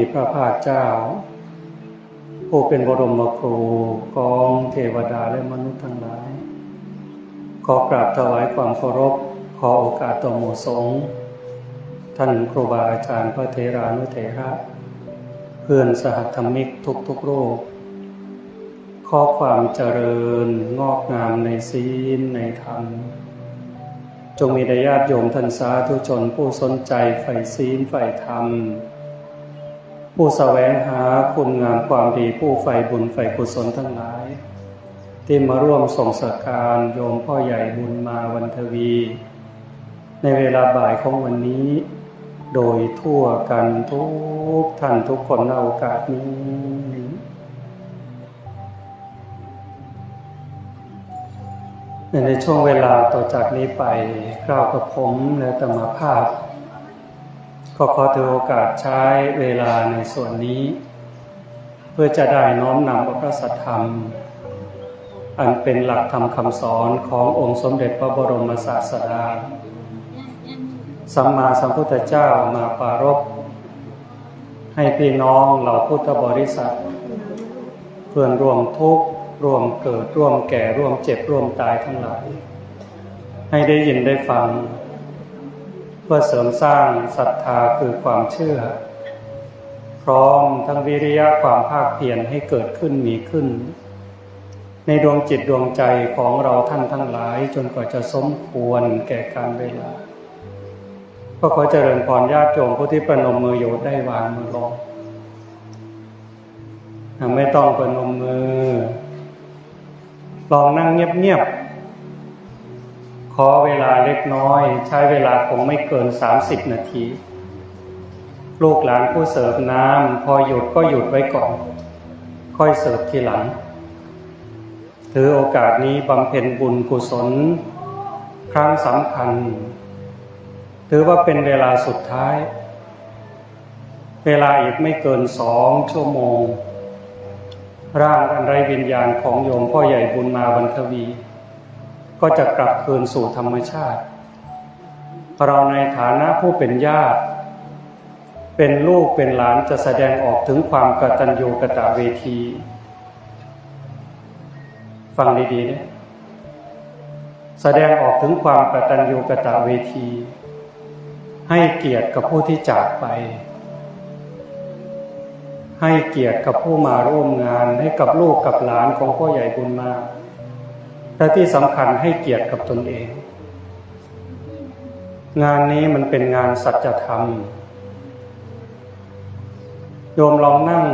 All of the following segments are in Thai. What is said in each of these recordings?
มีพระภาคเจ้า ผู้เป็นบรมครูกองเทวดาและมนุษย์ทั้งหลาย ขอกราบถวายความเคารพ ขอโอกาสต่อหมู่สงฆ์ท่านครูบาอาจารย์พระเทรานุเถระ เพื่อนสหธรรมิกทุกทุกๆรูปขอความเจริญงอกงามในศีลในธรรมจงมีแด่ญาติโยมท่านสาธุชนผู้สนใจใฝ่ศีลใฝ่ธรรม ผู้แสวงหาคุณงามความดีผู้ใฝ่บุญใฝ่กุศลทั้งหลาย ที่มาร่วมส่งสการโยมพ่อใหญ่บุญมาวันทวี ในเวลาบ่ายของวันนี้ โดยทั่วกันทุกท่านทุกคนในโอกาสนี้ในช่วงเวลาต่อจากนี้ไปกล่าวกับผมและธรรมภาพ ก็ขอถือโอกาสใช้เวลาในส่วนนี้ เพื่อจะได้น้อมนำพระสัทธรรม อันเป็นหลักธรรมคำสอนขององค์สมเด็จพระบรมศาสดา สัมมาสัมพุทธเจ้ามาปรารภให้พี่น้องเหล่าพุทธบริษัท เพื่อนร่วมทุกข์ร่วมเกิดร่วมแก่ร่วมเจ็บร่วมตายทั้งหลายให้ได้ยินได้ฟัง พื่อเสริมสร้างศรัทธาคือความเชื่อ พร้อมทั้งวิริยะความภาคเพียรให้เกิดขึ้นมีขึ้น ในดวงจิตดวงใจของเราท่านทั้งหลาย จนกว่าจะสมควรแก่การเวลาก็ขอเจริญพรญาติโยมผู้ที่ประนมมืออยู่ได้วางมือลงไม่ต้องประนมมือ ลองนั่งเงียบๆ อเวลาเล็กน้อย ใช้เวลาคงไม่เกินสามสิบนาที ลูกหลานผู้เสิร์ฟน้ำพอหยุดก็หยุดไว้ก่อน ค่อยเสิร์ฟทีหลัง ถือโอกาสนี้บำเพ็ญบุญกุศล ครั้งสำคัญ ถือว่าเป็นเวลาสุดท้าย เวลาอีกไม่เกินสองชั่วโมง ร่างอันไรวิญญาณของโยมพ่อใหญ่บุญมาวันทวี ก็จะกลับคืนสู่ธรรมชาติ เราในฐานะผู้เป็นญาติ เป็นลูกเป็นหลานจะแสดงออกถึงความกตัญญูกตเวที ฟังดีๆนะแสดงออกถึงความกตัญญูกตเวที ให้เกียรติกับผู้ที่จากไป ให้เกียรติกับผู้มาร่วมงาน ให้กับลูกกับหลานของพ่อใหญ่บุญมา และที่สำคัญให้เกียรติกับตนเอง งานนี้มันเป็นงานสัจธรรม โยมลองนั่ง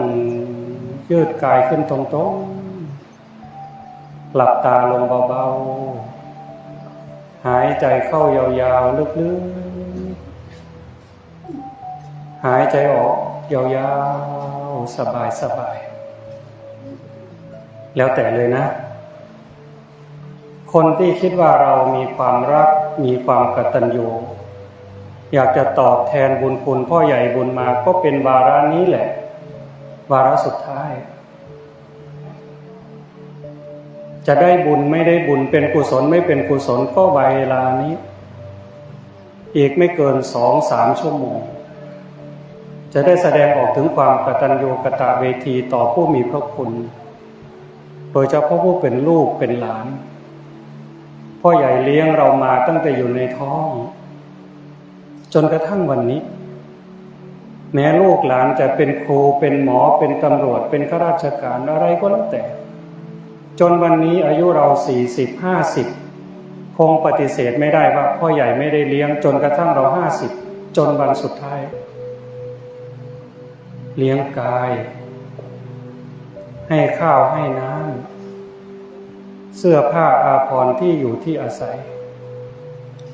ยืดกายขึ้นตรงๆ หลับตาลงเบาๆ หายใจเข้ายาวๆ ลึกๆ หายใจออกยาวๆ สบายๆ แล้วแต่เลยนะ คนที่คิดว่าเรามีความรักมีความกตัญญูอยากจะตอบแทนบุญคุณพ่อใหญ่บุญมาก็เป็นวาระนี้แหละ วาระสุดท้าย จะได้บุญไม่ได้บุญเป็นกุศลไม่เป็นกุศลก็เวลานี้ อีกไม่เกินสองสามชั่วโมง จะได้แสดงออกถึงความกตัญญูกตเวทีต่อผู้มีพระคุณ โดยเฉพาะผู้เป็นลูกเป็นหลาน พ่อใหญ่เลี้ยงเรามาตั้งแต่อยู่ในท้อง จนกระทั่งวันนี้ แม้ลูกหลานจะเป็นครูเป็นหมอเป็นตำรวจเป็นข้าราชการอะไรก็แล้วแต่ จนวันนี้อายุเราสี่สิบห้าสิบคงปฏิเสธไม่ได้ว่าพ่อใหญ่ไม่ได้เลี้ยง จนกระทั่งเราห้าสิบจนวันสุดท้าย เลี้ยงกาย ให้ข้าวให้น้ำ เสื้อผ้าอาภรณ์ที่อยู่ที่อาศัย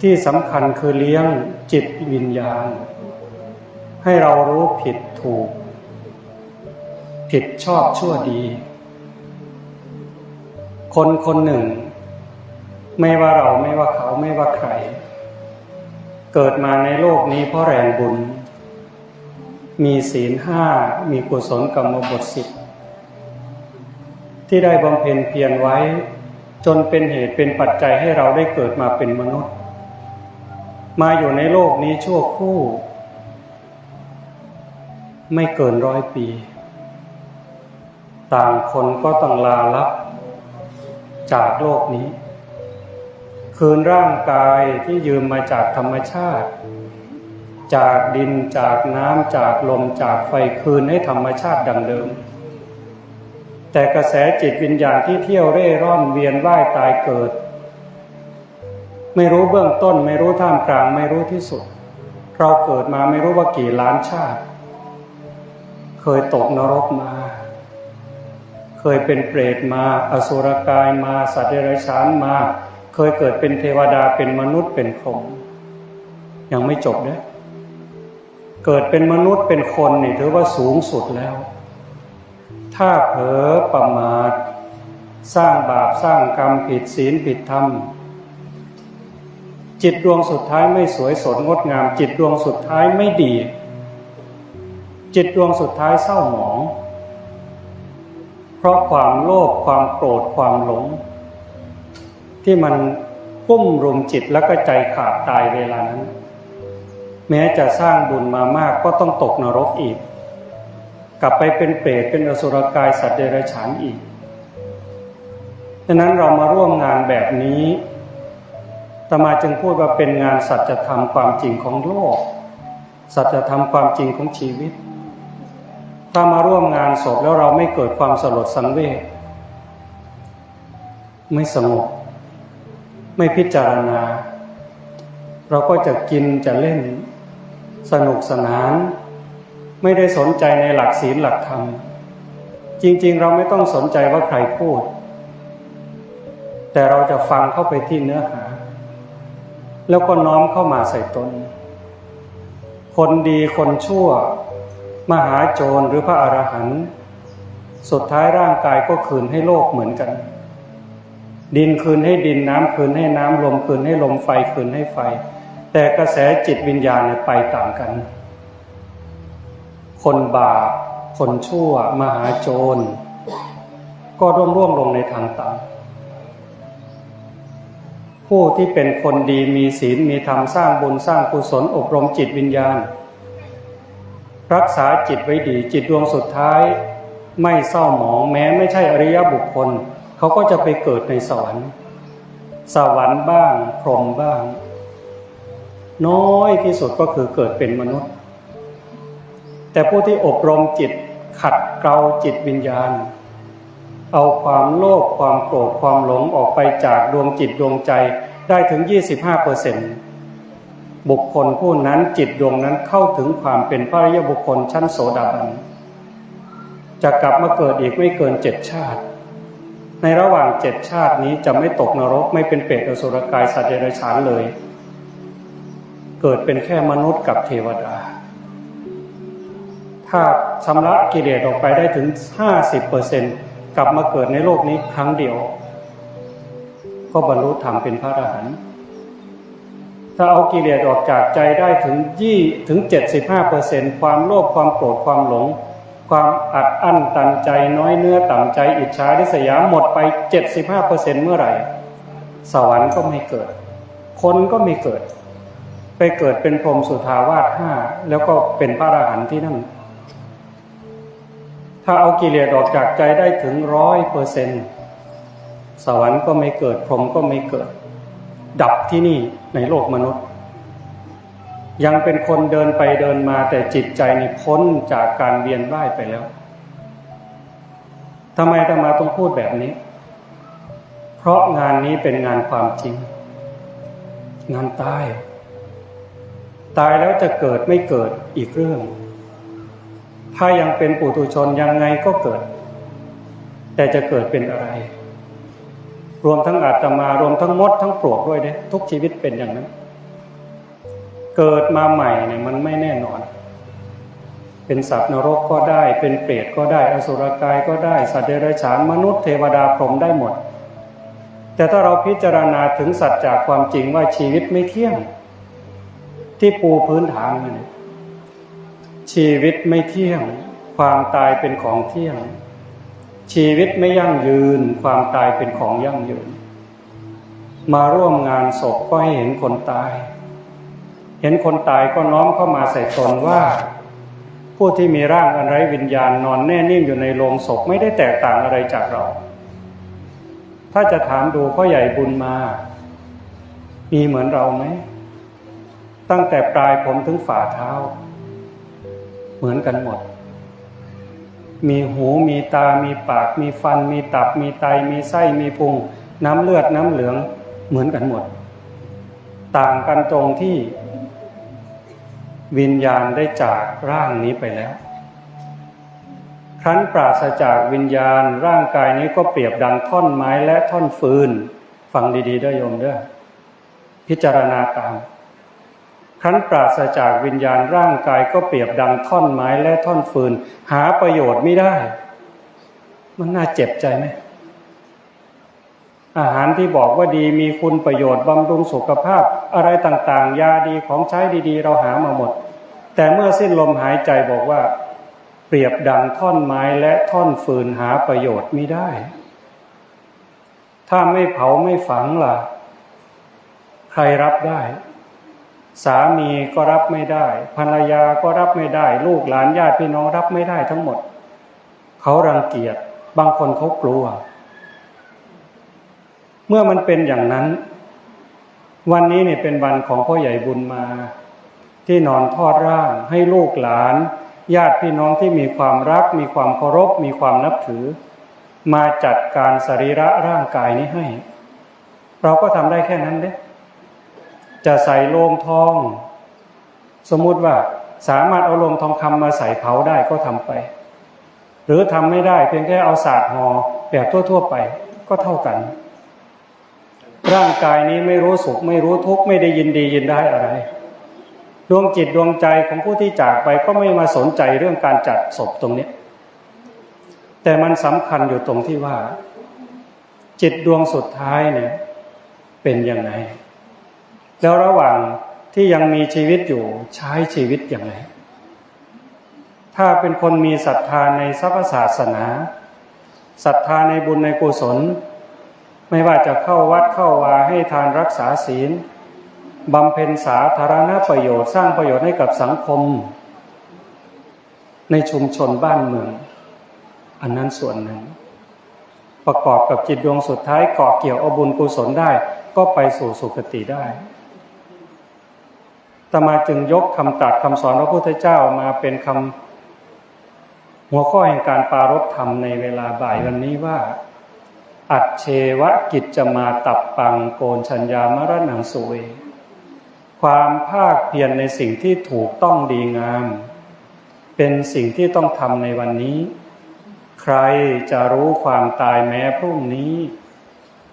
ที่สำคัญคือเลี้ยงจิตวิญญาณ ให้เรารู้ผิดถูก ผิดชอบชั่วดี คนคนหนึ่ง ไม่ว่าเราไม่ว่าเขาไม่ว่าใคร เกิดมาในโลกนี้เพราะแรงบุญ มีศีลห้ามีกุศลกรรมบทสิบที่ได้บำเพ็ญเพียรไว้ จนเป็นเหตุเป็นปัจจัยให้เราได้เกิดมาเป็นมนุษย์ มาอยู่ในโลกนี้ชั่วครู่ ไม่เกินร้อยปี ต่างคนก็ต้องลาลับจากโลกนี้ คืนร่างกายที่ยืมมาจากธรรมชาติ จากดินจากน้ำจากลมจากไฟคืนให้ธรรมชาติดังเดิม แต่กระแสจิตวิญญาณที่เที่ยวเร่ร่อนเวียนว่ายตายเกิด ไม่รู้เบื้องต้น ไม่รู้ท่ามกลางไม่รู้ที่สุด เราเกิดมาไม่รู้ว่ากี่ล้านชาติ เคยตกนรกมา เคยเป็นเปรตมา อสุรกายมา สัตว์เดรัจฉานมา เคยเกิดเป็นเทวดาเป็นมนุษย์เป็นพรหมยังไม่จบเนะเกิดเป็นมนุษย์เป็นคนนี่ถือว่าสูงสุดแล้ว ถ้าเผลอประมาท สร้างบาปสร้างกรรมผิดศีลผิดธรรม จิตดวงสุดท้ายไม่สวยสดงดงาม จิตดวงสุดท้ายไม่ดี จิตดวงสุดท้ายเศร้าหมอง เพราะความโลภความโกรธความหลง ที่มันกุ้มรุมจิตแล้วก็ใจขาดตายเวลานั้น แม้จะสร้างบุญมามากก็ต้องตกนรกอีก กลับไปเป็นเปรตเป็นอสุรกายสัตว์เดรัจฉานอีกฉะนั้นเรามาร่วมงานแบบนี้ตมาจึงพูดว่าเป็นงานสัจธรรมความจริงของโลก สัจธรรมความจริงของชีวิต ถ้ามาร่วมงานศพแล้วเราไม่เกิดความสลดสังเวชไม่สงบ ไม่พิจารณา เราก็จะกินจะเล่น สนุกสนาน ไม่ได้สนใจในหลักศีลหลักธรรม จริง ๆ เราไม่ต้องสนใจว่าใครพูด แต่เราจะฟังเข้าไปที่เนื้อหา แล้วก็น้อมเข้ามาใส่ตน คนดีคนชั่ว มหาโจรหรือพระอรหันต์สุดท้ายร่างกายก็คืนให้โลกเหมือนกัน ดินคืนให้ดินน้ำคืนให้น้ำลมคืนให้ลมไฟคืนให้ไฟ แต่กระแสจิตวิญญาณไปต่างกัน คนบาป คนชั่ว มหาโจร ก็ร่วงร่วงลงในทางต่ำผู้ที่เป็นคนดีมีศีลมีธรรมสร้างบุญสร้างกุศลอบรมจิตวิญญาณ รักษาจิตไว้ดีจิตดวงสุดท้าย ไม่เศร้าหมองแม้ไม่ใช่อริยบุคคล เขาก็จะไปเกิดในสวรรค์ สวรรค์บ้างพรหมบ้าง น้อยที่สุดก็คือเกิดเป็นมนุษย์ แต่ผู้ที่อบรมจิตขัดเกลาจิตวิญญาณ เอาความโลภความโกรธความหลงออกไปจากดวงจิตดวงใจได้ถึง 25เปอร์เซ็นต์บุคคลผู้นั้นจิตดวงนั้นเข้าถึงความเป็นพระริยบุคคลชั้นโสดาบันจะกลับมาเกิดอีกไม่เกินเจ็ดชาติ ในระหว่างเจ็ดชาตินี้จะไม่ตกนรกไม่เป็นเปรตอสุรกายสัตว์เดรัจฉานเลย เกิดเป็นแค่มนุษย์กับเทวดา ถ้าชำระกิเลสออกไปได้ถึงห้าสิบเปอร์เซกลับมาเกิดในโลกนี้ครั้งเดียว ก็บรรลุธรรมเป็นพระอรหันต์ถ้าเอากิเลสออกจากใจได้ถึงยี่ถึงเจ็ดสิบห้าเปอร์เซความโลภความโกรธความหลง ความอัดอั้นตันใจน้อยเนื้อต่ำใจอิจฉาริษยาหมดไปเจ็ดสิบห้าเปอร์เซ็นเมื่อไหร่ สวรรค์ก็ไม่เกิด คนก็ไม่เกิด ไปเกิดเป็นพรหมสุทาวาสห้าแล้วก็เป็นพระอรหันต์ที่นั่น ถ้าเอากิเลสออกจากใจได้ถึงร้อยเปอร์เซนสวรรค์ก็ไม่เกิดพรหมก็ไม่เกิด ดับที่นี่ในโลกมนุษย์ ยังเป็นคนเดินไปเดินมาแต่จิตใจนี่พ้นจากการเวียนว่ายไปแล้วทำไมธรรมาต้องพูดแบบนี้ เพราะงานนี้เป็นงานความจริง งานตาย ตายแล้วจะเกิดไม่เกิดอีกเรื่อง ถ้ายังเป็นปุถุชนยังไงก็เกิด แต่จะเกิดเป็นอะไร รวมทั้งอาตมารวมทั้งมดทั้งปลวกด้วยเนี่ยทุกชีวิตเป็นอย่างนั้น เกิดมาใหม่เนี่ยมันไม่แน่นอน เป็นสัตว์นรกก็ได้ เป็นเปรตก็ได้ อสุรกายก็ได้ สัตว์เดรัจฉานมนุษย์เทวดาพรหมได้หมด แต่ถ้าเราพิจารณาถึงสัจจากความจริงว่าชีวิตไม่เที่ยง ที่ปูพื้นฐานเนี่ย ชีวิตไม่เที่ยง ความตายเป็นของเที่ยง ชีวิตไม่ยั่งยืน ความตายเป็นของยั่งยืน มาร่วมงานศพก็ให้เห็นคนตาย เห็นคนตายก็น้อมเข้ามาใส่ตนว่า ผู้ที่มีร่างอันไร้วิญญาณนอนแน่นิ่งอยู่ในโลงศพไม่ได้แตกต่างอะไรจากเรา ถ้าจะถามดูพ่อใหญ่บุญมา มีเหมือนเราไหมตั้งแต่ปลายผมถึงฝ่าเท้า เหมือนกันหมด มีหูมีตา มีปาก มีฟัน มีตับ มีไต มีไส้ มีพุง น้ำเลือด น้ำเหลือง เหมือนกันหมด ต่างกันตรงที่ วิญญาณได้จากร่างนี้ไปแล้ว ครั้นปราศจากวิญญาณร่างกายนี้ก็เปรียบดังท่อนไม้และท่อนฟืน ฟังดีๆด้วยโยมเด้อพิจารณาตาม ครั้นปราศจากวิญญาณร่างกายก็เปรียบดังท่อนไม้และท่อนฟืน หาประโยชน์ไม่ได้ มันน่าเจ็บใจไหมอาหารที่บอกว่าดีมีคุณประโยชน์บำรุงสุขภาพ อะไรต่างๆ ยาดีของใช้ดีๆ เราหามาหมด แต่เมื่อสิ้นลมหายใจบอกว่า เปรียบดังท่อนไม้และท่อนฟืนหาประโยชน์ไม่ได้ ถ้าไม่เผาไม่ฝังล่ะ ใครรับได้ สามีก็รับไม่ได้ ภรรยาก็รับไม่ได้ ลูกหลานญาติพี่น้องรับไม่ได้ทั้งหมด เขารังเกียจบางคนเขากลัว เมื่อมันเป็นอย่างนั้น วันนี้เนี่ยเป็นวันของพ่อใหญ่บุญมา ที่นอนทอดร่างให้ลูกหลาน ญาติพี่น้องที่มีความรัก มีความเคารพ มีความนับถือ มาจัดการสรีระร่างกายนี้ให้ เราก็ทำได้แค่นั้นเด้ จะใส่โลงทอง สมมุติว่าสามารถเอาโลงทองคำมาใส่เผาได้ก็ทำไป หรือทำไม่ได้เพียงแค่เอาศาสตร์หอแบบทั่ว ๆ ไปก็เท่ากัน ร่างกายนี้ไม่รู้สุข ไม่รู้ทุกข์ไม่ได้ยินดียินได้อะไรดวงจิตดวงใจของผู้ที่จากไปก็ไม่มาสนใจเรื่องการจัดศพตรงนี้ แต่มันสำคัญอยู่ตรงที่ว่า จิตดวงสุดท้ายเนี่ยเป็นยังไง แล้วระหว่างที่ยังมีชีวิตอยู่ใช้ชีวิตอย่างไร ถ้าเป็นคนมีศรัทธาในทรัพศาสนาศรัทธาในบุญในกุศล ไม่ว่าจะเข้าวัดเข้าวาให้ทานรักษาศีลบำเพ็ญสาธารณประโยชน์สร้างประโยชน์ให้กับสังคม ในชุมชนบ้านเมือง อันนั้นส่วนหนึ่ง ประกอบกับจิตดวงสุดท้ายเกาะเกี่ยวเอาบุญกุศลได้ ก็ไปสู่สุคติได้ ตมาจึงยกคำตรัสคำสอนพระพุทธเจ้ามาเป็นคำหัวข้อแห่งการปารบธรรมในเวลาบ่ายวันนี้ว่า อัจเชวะกิจจะมาตับปังโกนชัญญามรณังสุเวความภาคเพียรในสิ่งที่ถูกต้องดีงาม เป็นสิ่งที่ต้องทำในวันนี้ ใครจะรู้ความตายแม้พรุ่งนี้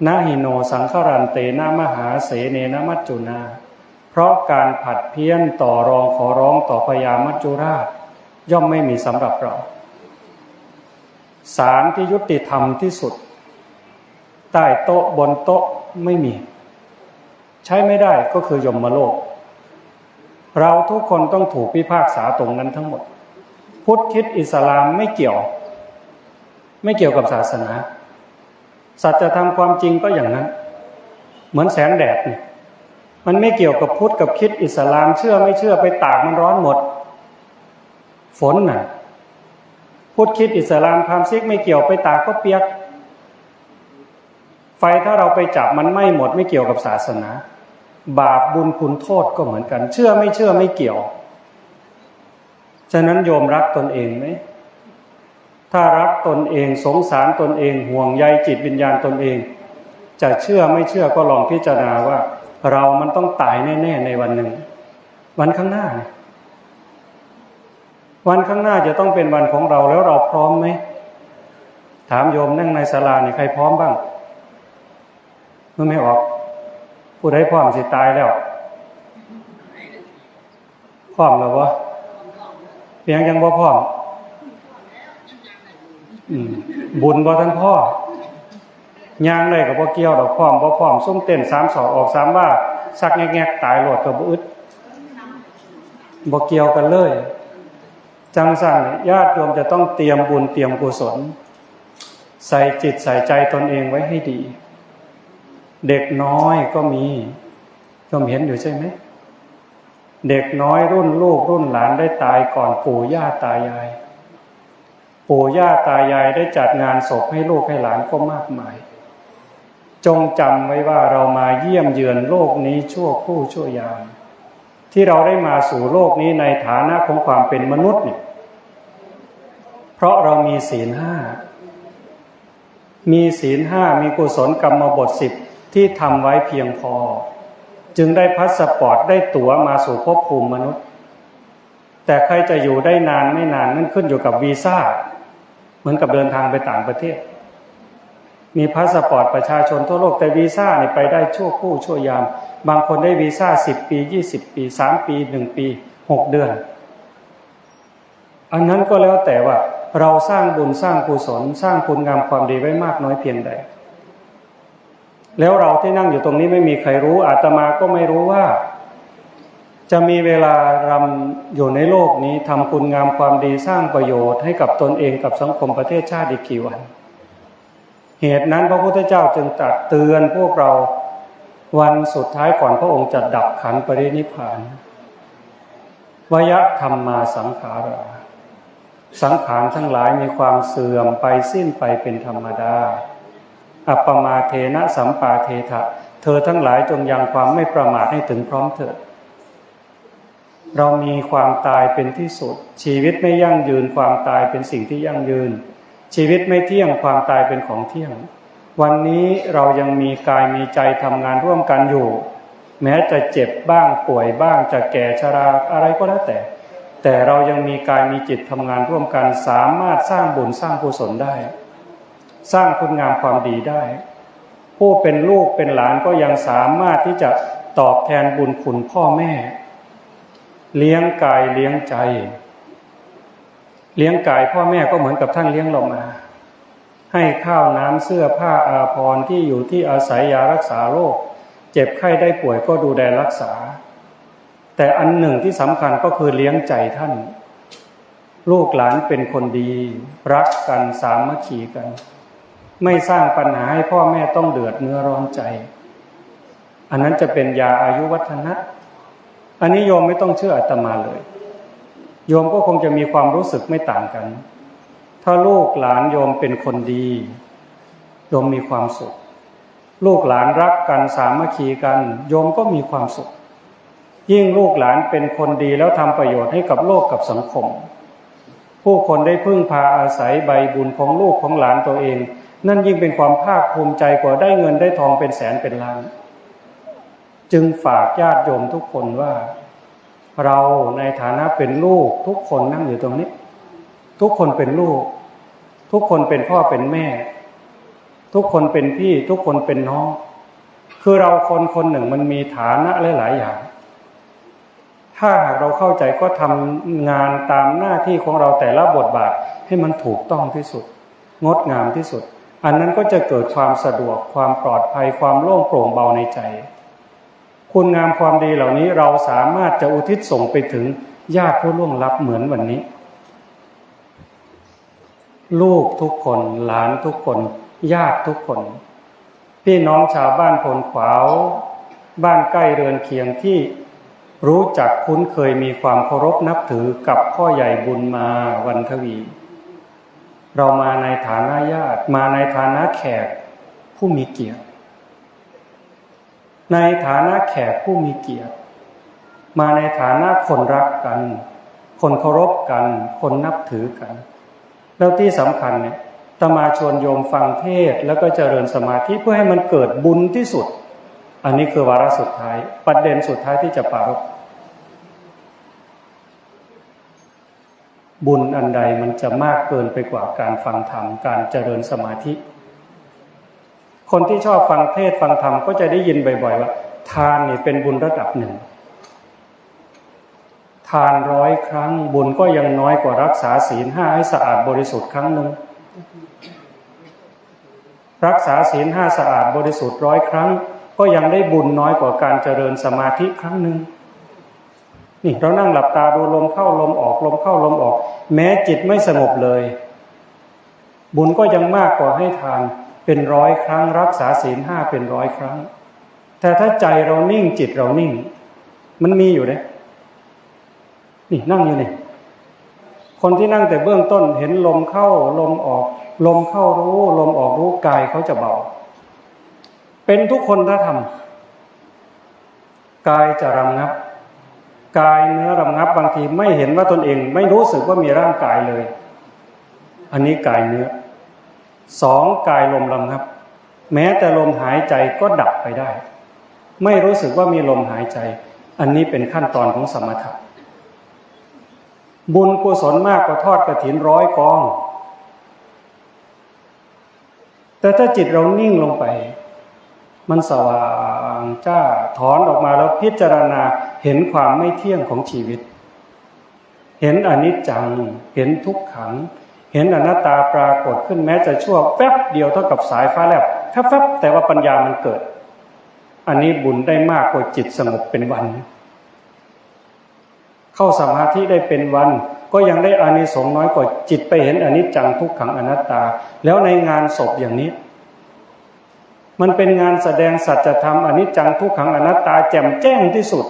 นาหิโนสังขรันเตนามหาเสเนนมัจจุนา เพราะการผัดเพี้ยนต่อรองขอร้องต่อพญามัจจุราช ย่อมไม่มีสำหรับเรา สารที่ยุติธรรมที่สุด ใต้โต๊ะบนโต๊ะไม่มี ใช้ไม่ได้ก็คือยมโลก เราทุกคนต้องถูกพิพากษาตรงนั้นทั้งหมด พุทธคิดอิสลามไม่เกี่ยว ไม่เกี่ยวกับศาสนา สัจธรรมความจริงก็อย่างนั้น เหมือนแสงแดดเนี่ย มันไม่เกี่ยวกับพุทธกับคิดอิสลามเชื่อไม่เชื่อไปตากมันร้อนหมด ฝนน่ะ พุทธคิดอิสลามพามซิกไม่เกี่ยวไปตากก็เปียก ไฟถ้าเราไปจับมันไม้หมดไม่เกี่ยวกับศาสนา บาปบุญคุณโทษก็เหมือนกัน เชื่อไม่เชื่อไม่เกี่ยว ฉะนั้นโยมรักตนเองไหมถ้ารักตนเองสงสารตนเองห่วงใยจิตวิญญาณตนเอง จะเชื่อไม่เชื่อก็ลองพิจารณาว่า เรามันต้องตายแน่ๆในวันหนึ่ง วันข้างหน้า วันข้างหน้าจะต้องเป็นวันของเราแล้วเราพร้อมไหมถามโยมนั่งในศาลาเนี่ยใครพร้อมบ้างมันไม่ออก ผู้ใดพร้อมสิตายแล้ว พร้อมแล้ววะเพียงยังบ่พร้อมอืมบุญบ่ทั้งพ่อ ยางได้กับบ่เกี่ยวดอกพร้อมบ่พร้อมส้มเต้นสามสองออกสามว่าสักแงกๆตายหลดกับบ่อึดบ่เกี่ยวกันเลย จังสั่นญาติโยมจะต้องเตรียมบุญเตรียมกุศล ใส่จิตใส่ใจตนเองไว้ให้ดี เด็กน้อยก็มีโยมเห็นอยู่ใช่ไหมเด็กน้อยรุ่นลูกรุ่นหลานได้ตายก่อนปู่ย่าตายาย ปู่ย่าตายายได้จัดงานศพให้ลูกให้หลานก็มากมาย จงจำไว้ว่าเรามาเยี่ยมเยือนโลกนี้ชั่วคู่ชั่วยาม ที่เราได้มาสู่โลกนี้ในฐานะของความเป็นมนุษย์เนี่ยเพราะเรามีศีลห้ามีศีลห้ามีกุศลกรรมบทสิบที่ทำไว้เพียงพอ จึงได้พัสปอร์ตได้ตั๋วมาสู่ภพภูมิมนุษย์ แต่ใครจะอยู่ได้นานไม่นานนั่นขึ้นอยู่กับวีซ่า เหมือนกับเดินทางไปต่างประเทศ มีพาสปอร์ตประชาชนทั่วโลกแต่วีซ่าเนี่ยไปได้ชั่วคู่ชั่วยาม บางคนได้วีซ่าสิบปียี่สิบปีสามปีหนึ่งปีหกเดือน อันนั้นก็แล้วแต่ว่าเราสร้างบุญสร้างกุศลสร้างคุณงามความดีไว้มากน้อยเพียงใด แล้วเราที่นั่งอยู่ตรงนี้ไม่มีใครรู้อาตมาก็ไม่รู้ว่า จะมีเวลารำอยู่ในโลกนี้ทำคุณงามความดีสร้างประโยชน์ให้กับตนเองกับสังคมประเทศชาติอีกกี่วัน เหตุนั้นพระพุทธเจ้าจึงตรัสเตือนพวกเราวันสุดท้ายก่อนพระองค์จะดับขันปรินิพานวยธรรมมาสังขารา สังขารทั้งหลายมีความเสื่อมไปสิ้นไปเป็นธรรมดา อัปปมาเทนะสัมปาเทถะเธอทั้งหลายจงยังความไม่ประมาทให้ถึงพร้อมเถิดเรามีความตายเป็นที่สุด ชีวิตไม่ยั่งยืนความตายเป็นสิ่งที่ยั่งยืน ชีวิตไม่เที่ยงความตายเป็นของเที่ยง วันนี้เรายังมีกายมีใจทำงานร่วมกันอยู่ แม้จะเจ็บบ้างป่วยบ้างจะแก่ชราอะไรก็แล้วแต่ แต่เรายังมีกายมีจิตทำงานร่วมกันสามารถสร้างบุญสร้างกุศลได้ สร้างคุณงามความดีได้ ผู้เป็นลูกเป็นหลานก็ยังสามารถที่จะตอบแทนบุญคุณพ่อแม่ เลี้ยงกายเลี้ยงใจ เลี้ยงกายพ่อแม่ก็เหมือนกับท่านเลี้ยงเรามา ให้ข้าวน้ำเสื้อผ้าอาภรณ์ที่อยู่ที่อาศัยยารักษาโรคเจ็บไข้ได้ป่วยก็ดูแลรักษา แต่อันหนึ่งที่สำคัญก็คือเลี้ยงใจท่าน ลูกหลานเป็นคนดี รักกันสามัคคีกัน ไม่สร้างปัญหาให้พ่อแม่ต้องเดือดเนื้อร้อนใจ อันนั้นจะเป็นยาอายุวัฒนะ อันนี้โยมไม่ต้องเชื่ออาตมาเลย โยมก็คงจะมีความรู้สึกไม่ต่างกัน ถ้าลูกหลานโยมเป็นคนดีโยมมีความสุข ลูกหลานรักกันสามัคคีกัน โยมก็มีความสุข ยิ่งลูกหลานเป็นคนดีแล้วทำประโยชน์ให้กับโลกกับสังคม ผู้คนได้พึ่งพาอาศัยใบบุญของลูกของหลานตัวเอง นั่นยิ่งเป็นความภาคภูมิใจกว่าได้เงินได้ทองเป็นแสนเป็นล้าน จึงฝากญาติโยมทุกคนว่า เราในฐานะเป็นลูก ทุกคนนั่งอยู่ตรงนี้ ทุกคนเป็นลูก ทุกคนเป็นพ่อเป็นแม่ ทุกคนเป็นพี่ ทุกคนเป็นน้อง คือเราคนคนหนึ่งมันมีฐานะหลาย ๆ อย่าง ถ้าหากเราเข้าใจก็ทำงานตามหน้าที่ของเราแต่ละบทบาทให้มันถูกต้องที่สุด งดงามที่สุด อันนั้นก็จะเกิดความสะดวกความปลอดภัยความโล่งโปร่งเบาในใจ คุณงามความดีเหล่านี้เราสามารถจะอุทิศส่งไปถึงญาติผู้ล่วงลับเหมือนวันนี้ ลูกทุกคนหลานทุกคนญาติทุกคน พี่น้องชาวบ้านพลขวาว บ้านใกล้เรือนเคียงที่รู้จักคุ้นเคยมีความเคารพนับถือกับพ่อใหญ่บุญมาวันทวี เรามาในฐานะญาติมาในฐานะแขกผู้มีเกียรติ ในฐานะแขกผู้มีเกียรติ มาในฐานะคนรักกัน คนเคารพกัน คนนับถือกัน แล้วที่สำคัญเนี่ยตมาชวนโยมฟังเทศแล้วก็เจริญสมาธิเพื่อให้มันเกิดบุญที่สุด อันนี้คือวาระสุดท้าย ประเด็นสุดท้ายที่จะปารบบุญอันใดมันจะมากเกินไปกว่าการฟังธรรมการเจริญสมาธิ คนที่ชอบฟังเทศฟังธรรมก็จะได้ยินบ่อยๆว่า ทานนี่เป็นบุญระดับหนึ่ง ทานร้อยครั้งบุญก็ยังน้อยกว่ารักษาศีลห้าให้สะอาดบริสุทธิ์ครั้งหนึ่งรักษาศีลห้าสะอาดบริสุทธิ์ร้อยครั้ง ก็ยังได้บุญน้อยกว่าการเจริญสมาธิครั้งหนึ่งนี่เรานั่งหลับตาดูลมเข้าลมออกลมเข้าลมออก แม้จิตไม่สงบเลย บุญก็ยังมากกว่าให้ทาน เป็นร้อยครั้ง รักษาศีลห้าเป็นร้อยครั้ง แต่ถ้าใจเรานิ่งจิตเรานิ่ง มันมีอยู่เนี่ยนี่นั่งอยู่นี่คนที่นั่งแต่เบื้องต้นเห็นลมเข้าลมออก ลมเข้ารู้ ลมออกรู้กายเขาจะเบา เป็นทุกคนถ้าทำกายจะรำงับ กายเนื้อรำงับบางทีไม่เห็นว่าตนเอง ไม่รู้สึกว่ามีร่างกายเลย อันนี้กายเนื้อ สองกายลมรำงับ แม้แต่ลมหายใจก็ดับไปได้ ไม่รู้สึกว่ามีลมหายใจ อันนี้เป็นขั้นตอนของสมถะบุญกุศลมากกว่าทอดกระถินร้อยกอง แต่ถ้าจิตเรานิ่งลงไป มันสว่างจ้าถอนออกมาแล้วพิจารณาเห็นความไม่เที่ยงของชีวิต เห็นอนิจจัง เห็นทุกขัง เห็นอนัตตาปรากฏขึ้นแม้จะชั่วแป๊บเดียวเท่ากับสายฟ้าแลบแฟบแต่ว่าปัญญามันเกิด อันนี้บุญได้มากกว่าจิตสงบเป็นวัน เข้าสมาธิได้เป็นวัน ก็ยังได้อานิสงส์น้อยกว่าจิตไปเห็นอนิจจังทุกขังอนัตตา แล้วในงานศพอย่างนี้ มันเป็นงานแสดงสัจธรรมอนิจจังทุกขังอนัตตา แจ่มแจ้งที่สุด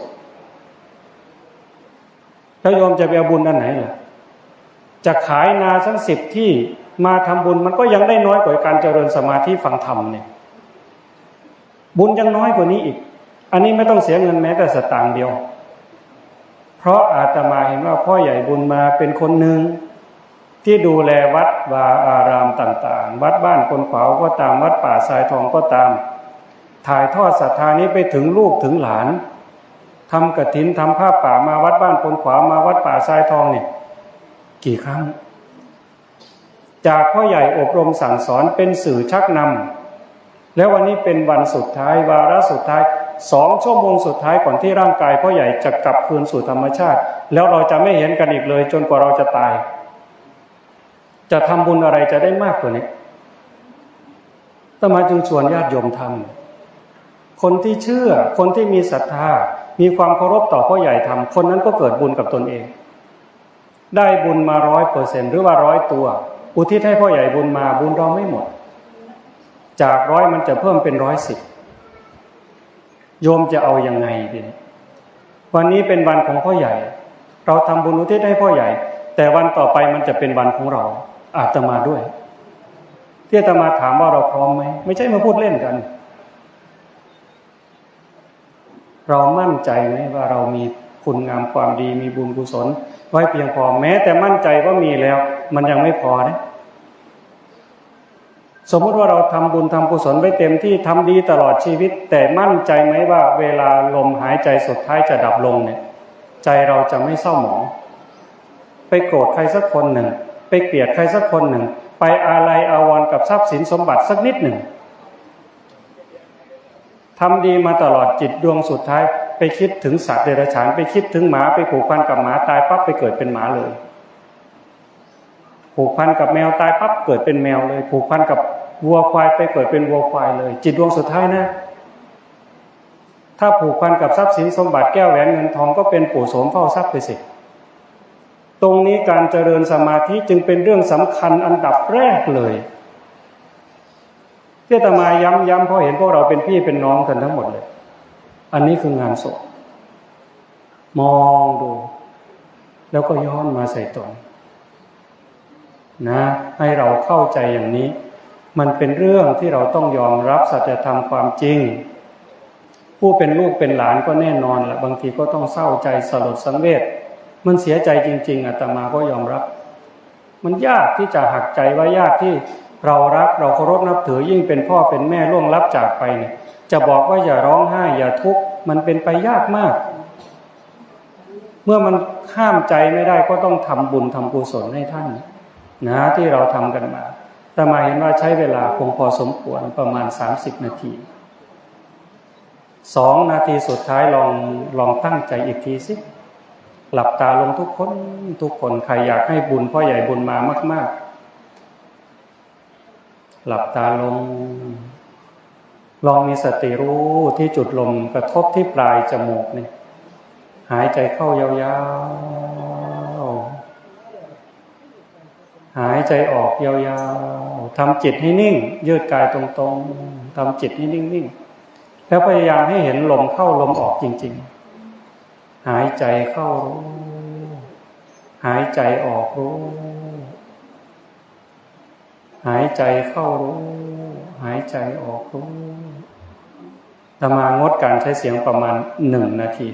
แล้วโยมจะไปเอาบุญอันไหนล่ะ จะขายนาสักสิบที่มาทำบุญมันก็ยังได้น้อยกว่าการเจริญสมาธิฟังธรรมเนี่ยบุญยังน้อยกว่านี้อีก อันนี้ไม่ต้องเสียเงินแม้แต่สตางค์เดียว เพราะอาตมาเห็นว่าพ่อใหญ่บุญมาเป็นคนหนึ่งที่ดูแลวัดวาอารามต่าง ๆ วัดบ้านคนขวาวก็ตามวัดป่าทรายทองก็ตาม ถ่ายทอดศรัทธานี้ไปถึงลูกถึงหลานทำกระถินทำผ้าป่ามาวัดบ้านคนขวามาวัดป่าทรายทองเนี่ย กี่ครั้ง จากพ่อใหญ่อบรมสั่งสอนเป็นสื่อชักนำแล้ววันนี้เป็นวันสุดท้ายวาระสุดท้ายสองชั่วโมงสุดท้ายก่อนที่ร่างกายพ่อใหญ่จะกลับคืนสู่ธรรมชาติ แล้วเราจะไม่เห็นกันอีกเลย จนกว่าเราจะตาย จะทำบุญอะไรจะได้มากกว่านี้ตมาจึงชวนญาติโยมทำคนที่เชื่อ คนที่มีศรัทธา มีความเคารพต่อพ่อใหญ่ทำคนนั้นก็เกิดบุญกับตนเอง ได้บุญมาร้อยเปอร์เซ็นหรือว่าร้อยตัว อุทิศให้พ่อใหญ่บุญมาบุญเราไม่หมด จากร้อยมันจะเพิ่มเป็นร้อยสิบโยมจะเอาอยัางไงดีวันนี้เป็นวันของพ่อใหญ่ เราทำบุญอุทิศให้พ่อใหญ่ แต่วันต่อไปมันจะเป็นวันของเรา อาตมาด้วย ที่อาตมาถามว่าเราพร้อมไหมไม่ใช่มาพูดเล่นกัน เรามั่นใจไหมว่าเรามี คุณงามความดีมีบุญกุศล ไว้เพียงพอแม้ แต่มั่นใจว่ามีแล้ว มันยังไม่พอนะสมมติว่าเราทำบุญทำกุศลไว้เต็มที่ทำดีตลอดชีวิต แต่มั่นใจไหมว่าเวลาลมหายใจสุดท้ายจะดับลงเนี่ย ใจเราจะไม่เศร้าหมองไปโกรธใครสักคนหนึ่ง ไปเกลียดใครสักคนหนึ่ง ไปอาลัยอาวรกับทรัพย์สินสมบัติสักนิดหนึ่งทำดีมาตลอดจิตดวงสุดท้าย ไปคิดถึงสัตว์เดรัจฉาน ไปคิดถึงหมาไปผูกพันกับหมาตายปั๊บไปเกิดเป็นหมาเลยผูกพันกับแมวตายปั๊บเกิดเป็นแมวเลยผูกพันกับวัวควายไปเกิดเป็นวัวควายเลย จิตดวงสุดท้ายนะถ้าผูกพันกับทรัพย์สินสมบัติแก้วแหวนเงินทองก็เป็นปู่โสมเฝ้าทรัพย์ไปสิตรงนี้การเจริญสมาธิจึงเป็นเรื่องสำคัญอันดับแรกเลยที่ตมาย้ำย้ำเพราะเห็นพวกเราเป็นพี่เป็นน้องกันทั้งหมดเลย อันนี้คืองานศพมองดู แล้วก็ย้อนมาใส่ตนนะ ให้เราเข้าใจอย่างนี้ มันเป็นเรื่องที่เราต้องยอมรับสัจธรรมความจริง ผู้เป็นลูกเป็นหลานก็แน่นอนแหละบางทีก็ต้องเศร้าใจสลดสังเวชมันเสียใจจริง ๆอาตมาก็ยอมรับ มันยากที่จะหักใจว่ายากที่เรารักเราเคารพนับถือยิ่งเป็นพ่อเป็นแม่ล่วงลับจากไปเนี่ย จะบอกว่าอย่าร้องไห้ อย่าทุกข์มันเป็นไปยากมาก เมื่อมันข้ามใจไม่ได้ก็ต้องทำบุญทำกุศลให้ท่านนะที่เราทำกันมาแต่มาเห็นว่าใช้เวลาคงพอสมควรประมาณสามสิบนาทีสองนาทีสุดท้ายลองลองตั้งใจอีกทีสิ หลับตาลงทุกคนทุกคนใครอยากให้บุญพ่อใหญ่บุญมามาก ๆ หลับตาลง ลองมีสติรู้ที่จุดลมกระทบที่ปลายจมูกนี่หายใจเข้ายาวๆ หายใจออกยาวๆทำจิตให้นิ่ง ยืดกายตรงๆทำจิตให้นิ่งๆ แล้วพยายามให้เห็นลมเข้าลมออกจริง ๆ หายใจเข้ารู้หายใจออกรู้ หายใจเข้ารู้ หายใจออกรู้ตมางดการใช้เสียงประมาณหนึ่งนาที